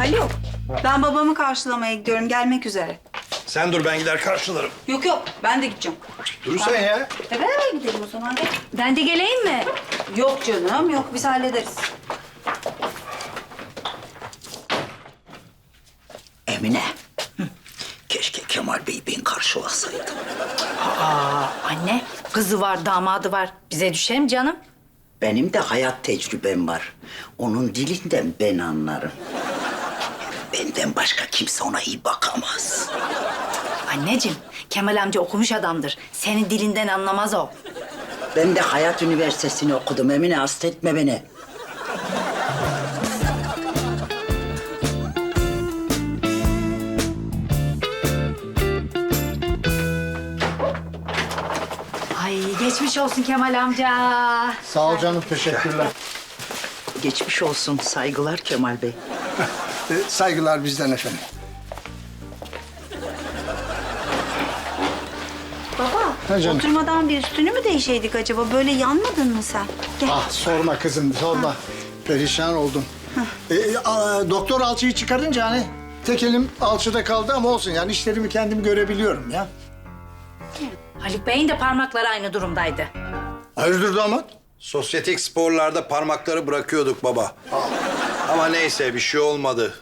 Haluk, ben babamı karşılamaya gidiyorum. Gelmek üzere. Sen dur ben gider karşılarım. Yok yok, ben de gideceğim. Dur sen ya. E beraber gidelim o zaman. Gel. Ben de geleyim mi? Yok canım, yok. Biz hallederiz. Emine. Keşke Kemal Bey ben karşılasaydım. Aa, anne, kızı var, damadı var. Bize düşer mi canım? Benim de hayat tecrübem var. Onun dilinden ben anlarım. Benden başka kimse ona iyi bakamaz. Anneciğim, Kemal amca okumuş adamdır. Senin dilinden anlamaz o. Ben de Hayat Üniversitesi'ni okudum Emine, hasta etme beni. Ay geçmiş olsun Kemal amca. Sağ ol canım, teşekkürler. Geçmiş olsun, saygılar Kemal Bey. Saygılar bizden efendim. Baba, Ha canım. oturmadan bir üstünü mü değişeydik acaba? Böyle yanmadın mı sen? Gel. Ah sorma kızım, sorma. Perişan oldum. Ee, a- doktor alçıyı çıkarınca hani tek elim alçıda kaldı ama olsun yani işlerimi kendim görebiliyorum ya. Haluk Bey'in de parmakları aynı durumdaydı. Hayırdır damat? Sosyetik sporlarda parmakları bırakıyorduk baba. Ama neyse bir şey olmadı.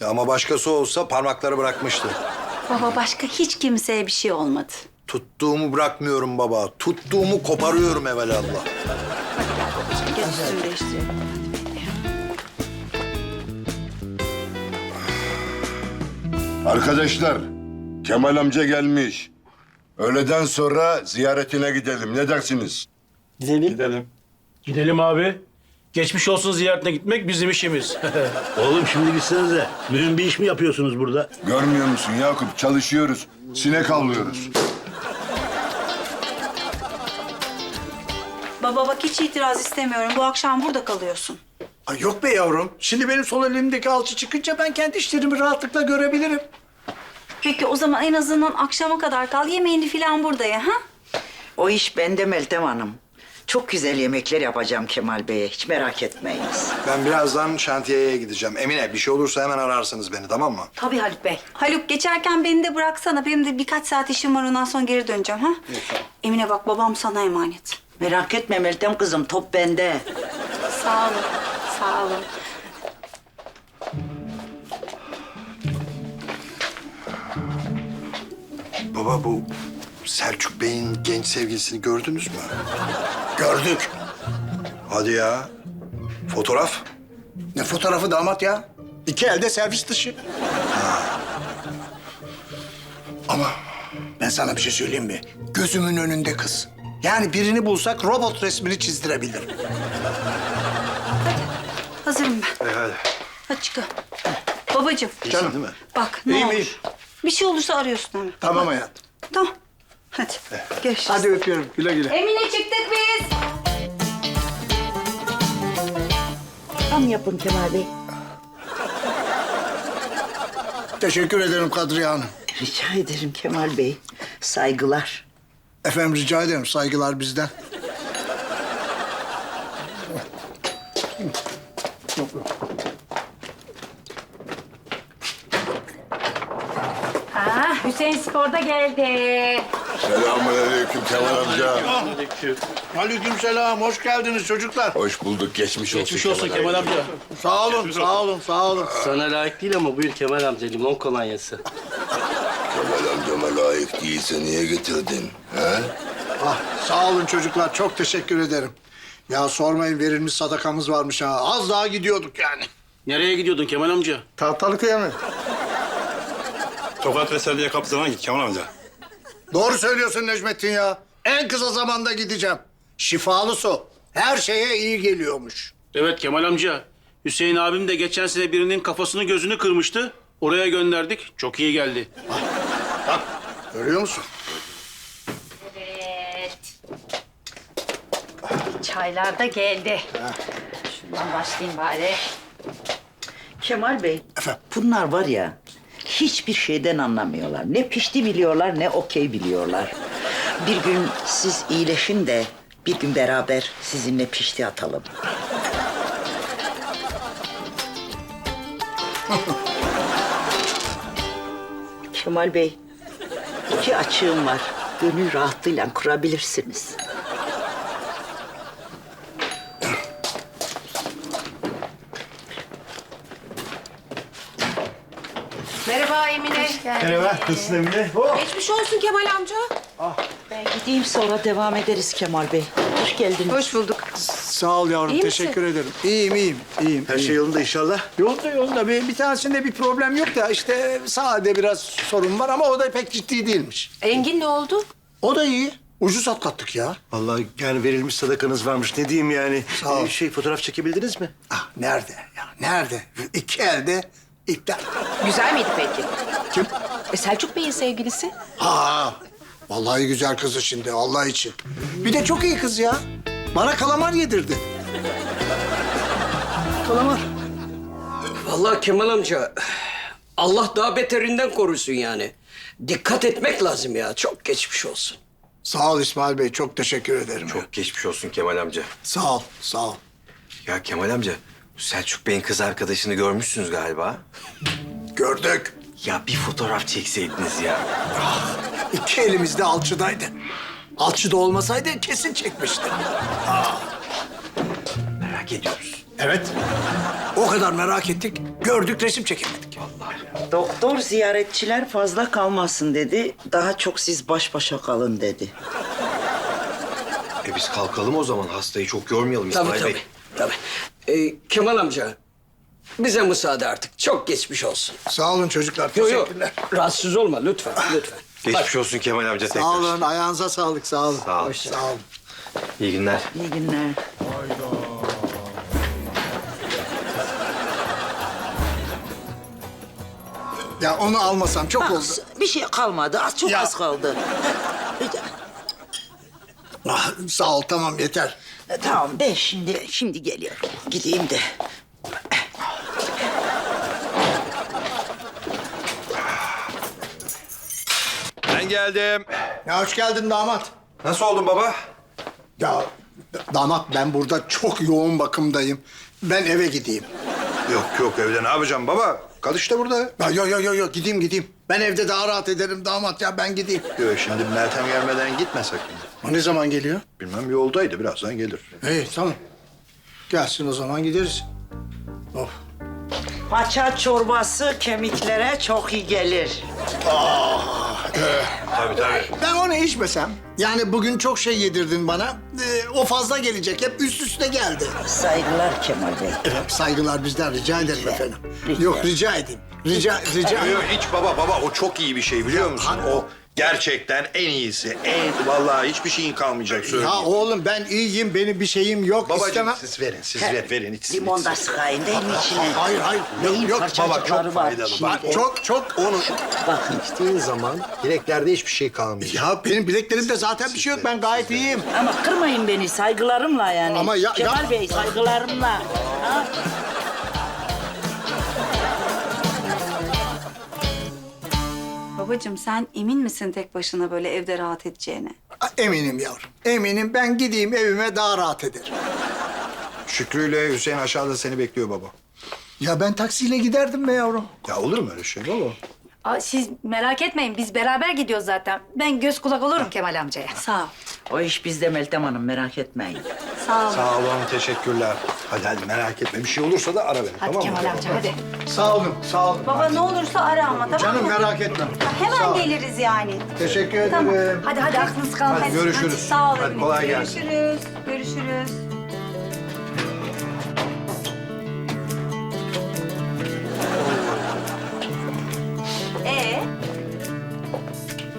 Ya ama başkası olsa parmakları bırakmıştı. Baba başka hiç kimseye bir şey olmadı. Tuttuğumu bırakmıyorum baba. Tuttuğumu koparıyorum üstünü değiştirelim. Arkadaşlar, Kemal amca gelmiş. Öğleden sonra ziyaretine gidelim. Ne dersiniz? Gidelim abi. Geçmiş olsun ziyaretine gitmek bizim işimiz. Oğlum şimdi gitsenize. Mühim bir iş mi yapıyorsunuz burada? Görmüyor musun Yakup? Çalışıyoruz. Sinek avlıyoruz. Baba bak hiç itiraz istemiyorum. Bu akşam burada kalıyorsun. Ay yok be yavrum. Şimdi benim sol elimdeki alçı çıkınca ben kendi işlerimi rahatlıkla görebilirim. Peki o zaman en azından akşama kadar kal. Yemeğini falan burada ye ha? O iş bende Meltem Hanım. Çok güzel yemekler yapacağım Kemal Bey'e, hiç merak etmeyiniz. Ben birazdan şantiyeye gideceğim. Emine bir şey olursa hemen ararsınız beni tamam mı? Tabii Haluk Bey. Haluk geçerken beni de bıraksana. Benim de birkaç saat işim var ondan sonra geri döneceğim ha? Emine bak babam sana emanet. Merak etme Meltem kızım, top bende. Sağ olun. Sağ olun. Baba bu Selçuk Bey'in genç sevgilisini gördünüz mü? Gördük. Hadi ya. Fotoğraf? Ne fotoğrafı damat ya? İki elde servis dışı. Ama ben sana bir şey söyleyeyim mi? Gözümün önünde kız. Yani birini bulsak robot resmini çizdirebilirim. Hazırım ben. E hadi. Hadi çıkalım. Babacığım. Canım. değil mi? Bak ne İyiyim, olur. iyiyim. Bir şey olursa arıyorsun hemen. Tamam hayatım. Tamam. Hadi. Görüşürüz. Hadi öpüyorum. Güle güle. Emine çıktık biz. Tam yapın Kemal Bey. Teşekkür ederim Kadriye Hanım. Rica ederim Kemal Bey. Saygılar. Efendim rica ederim. Saygılar bizden. Hüseyin Spor'da geldi. Selamünaleyküm Kemal amca. Aleykümselam. Hoş geldiniz çocuklar. Hoş bulduk. Geçmiş olsun. Geçmiş olsun Kemal amca. Sağ olun, sağ olun, sağ olun. Sana layık değil ama buyur Kemal amca limon kolonyası. Kemal amcama layık değilse niye getirdin? He? Ah, sağ olun çocuklar. Çok teşekkür ederim. Ya sormayın verilmiş sadakamız varmış ha. Az daha gidiyorduk yani. Nereye gidiyordun Kemal amca? Tahtalıkaya mı? Tokat ve Selviye kapısına git Kemal amca. Doğru söylüyorsun Necmettin ya. En kısa zamanda gideceğim. Şifalı su. Her şeye iyi geliyormuş. Evet Kemal amca. Hüseyin abim de geçen sene birinin kafasını gözünü kırmıştı. Oraya gönderdik. Çok iyi geldi. Bak, görüyor musun? Evet. Çaylar da geldi. Şundan başlayayım bari. Kemal Bey, Efendim? bunlar var ya, hiçbir şeyden anlamıyorlar. Ne pişti biliyorlar, ne okey biliyorlar. Bir gün siz iyileşin de bir gün beraber sizinle pişti atalım. Kemal Bey, iki açığım var. Gönül rahatlığıyla kurabilirsiniz. Merhaba Emine. Merhaba, nasılsın Emine? Oh. Geçmiş olsun Kemal amca. Ben gideyim sonra devam ederiz Kemal Bey. Hoş geldiniz. Hoş bulduk. Sağ ol yavrum, İyi teşekkür ederim. İyiyim, iyiyim, iyiyim. Her şey yolunda inşallah. Yolda yolda. Bir, bir tanesinde bir problem yok da işte sağda biraz sorun var ama o da pek ciddi değilmiş. Engin ne oldu? O da iyi. Ucuz atlattık ya. Vallahi yani verilmiş sadakanız varmış. Ne diyeyim yani? Sağ ol. Ee, şey fotoğraf çekebildiniz mi? Ah nerede ya? Nerede? İki elde iptal. Güzel miydi peki? Kim? E, Selçuk Bey'in sevgilisi. Ha, vallahi güzel kızı şimdi Allah için. Bir de çok iyi kız ya. Bana kalamar yedirdi. Kalamar. Vallahi Kemal amca Allah daha beterinden korusun yani. Dikkat etmek lazım ya. Çok geçmiş olsun. Sağ ol İsmail Bey, çok teşekkür ederim. Çok geçmiş olsun Kemal amca. Sağ ol, sağ ol. Ya Kemal amca, Selçuk Bey'in kız arkadaşını görmüşsünüz galiba. Gördük. Ya bir fotoğraf çekseydiniz ya. İki elimizde alçıdaydı. Alçıda olmasaydı kesin çekmişti. Merak ediyoruz. Evet. O kadar merak ettik, gördük resim çekemedik. Doktor ziyaretçiler fazla kalmasın dedi. Daha çok siz baş başa kalın dedi. E biz kalkalım o zaman. Hastayı çok yormayalım İsmail Tabii tabii. Bey. tabii. Ee, Kemal amca bize müsaade artık. Çok geçmiş olsun. Sağ olun çocuklar, Yok yok teşekkürler. rahatsız olma lütfen lütfen. Geçmiş olsun Kemal amca tekrar. Sağ olun, ayağınıza sağlık, sağ olun. Sağ ol. Sağ olun. İyi günler. İyi günler. Ya onu almasam çok oldu. Bir şey kalmadı. Az çok Ya. az kaldı. Ah, sağ ol, tamam yeter. E, Tamam ben şimdi şimdi geliyorum. Gideyim de. Ben geldim. Ya hoş geldin damat. Nasıl oldun baba? Ya damat ben burada çok yoğun bakımdayım. Ben eve gideyim. Yok yok evde ne yapacağım baba? Kal işte burada. Ya yok yok yok yo, gideyim gideyim. Ben evde daha rahat ederim damat ya ben gideyim. Yok şimdi Meltem gelmeden gitme sakın. O ne zaman geliyor? Bilmem yoldaydı birazdan gelir. İyi tamam. Gelsin o zaman gideriz. Of. Paça çorbası kemiklere çok iyi gelir. Tabii tabii. Ben onu içmesem, yani bugün çok şey yedirdin bana. ee, o fazla gelecek. Hep üst üste geldi. Saygılar Kemal Bey. Efendim saygılar bizden rica ederim efendim. Yok rica edeyim. Rica, rica Yok hiç baba baba o çok iyi bir şey biliyor musun? O gerçekten en iyisi. En vallahi hiçbir şeyin kalmayacak söyleyeyim. Ya oğlum ben iyiyim, benim bir şeyim yok. Babacığım istemem. siz verin, siz ver, verin içsin. Limon da içsin. sıkayım değil mi içine? Hayır hayır. Neyin Yok, parçacıkları baba, çok var faydalı. içinde? Bak, Çok çok Onu bakın içtiğin zaman bileklerde hiçbir şey kalmayacak. Ya benim bileklerimde zaten bir şey yok. Ben gayet iyiyim. Ama kırmayın beni saygılarımla yani. Ama ya- Kemal ya- Bey saygılarımla. Ha? Babacığım sen emin misin tek başına böyle evde rahat edeceğine? Eminim yavrum. Eminim ben gideyim evime daha rahat ederim. Şükrü ile Hüseyin aşağıda seni bekliyor baba. Ya ben taksiyle giderdim be yavrum. Ya olur mu öyle şey baba? Aa, siz merak etmeyin biz beraber gidiyoruz zaten. Ben göz kulak olurum Kemal amcaya. Sağ ol. O iş bizde Meltem Hanım merak etmeyin. Sağ ol. Sağ olun, teşekkürler. Hadi hadi merak etme. Bir şey olursa da ara beni Hadi tamam mı? Kemal amca hadi. Sağ olun, sağ olun. Baba ne olursa ara ama tamam Canım mı? merak etme. Hemen Sağ ol. geliriz yani. Teşekkür ederim. Tamam. Hadi hadi aklınız kalmasın. Hadi görüşürüz. Hadi, sağ ol. Hadi, kolay gelsin. Görüşürüz. Görüşürüz. Ee,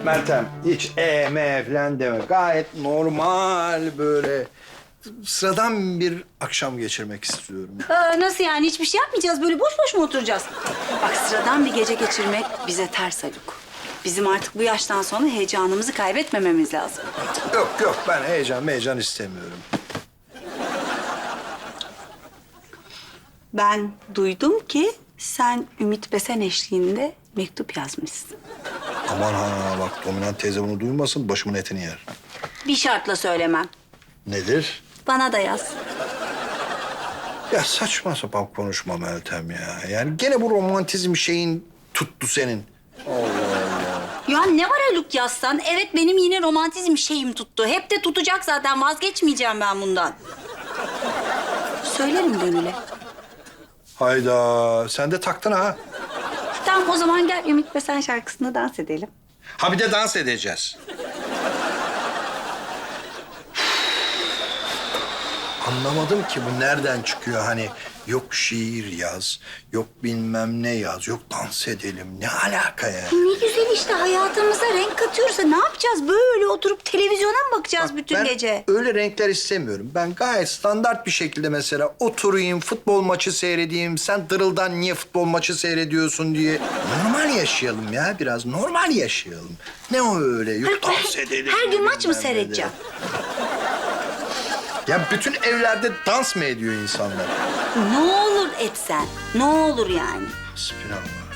Meltem hiç e me falan deme. Gayet normal böyle sıradan bir akşam geçirmek istiyorum. aa, nasıl yani hiçbir şey yapmayacağız böyle boş boş mu oturacağız? Bak sıradan bir gece geçirmek bize ters Haluk. Bizim artık bu yaştan sonra heyecanımızı kaybetmememiz lazım. Yok yok ben heyecan heyecan istemiyorum. Ben duydum ki sen Ümit Besen eşliğinde mektup yazmışsın. Aman ha bak dominant teyze bunu duymasın başımın etini yer. Bir şartla söylemem. Nedir? Bana da yaz. Ya saçma sapan konuşma Meltem ya. Yani gene bu romantizm şeyin tuttu senin. Ya ne var Haluk yazsan? Evet benim yine romantizm şeyim tuttu. Hep de tutacak zaten vazgeçmeyeceğim ben bundan. Söylerim Gönül'e. Hayda sen de taktın ha. Tamam o zaman gel Ümit ve Sen şarkısını dans edelim. Ha bir de dans edeceğiz. Anlamadım ki bu nereden çıkıyor hani yok şiir yaz, yok bilmem ne yaz, yok dans edelim. Ne alaka ya? Ne güzel işte hayatımıza renk katıyoruz. Ne yapacağız? Böyle oturup televizyona mı bakacağız bütün ben gece? öyle renkler istemiyorum. Ben gayet standart bir şekilde mesela oturayım, futbol maçı seyredeyim. Sen dırıldan niye futbol maçı seyrediyorsun diye. Normal yaşayalım ya biraz. Normal yaşayalım. Ne o öyle? Yok dans edelim. Her gün maç mı seyredeceğim? Ya bütün evlerde dans mı ediyor insanlar? Ne olur etsen. Ne olur yani. Hasbinallah.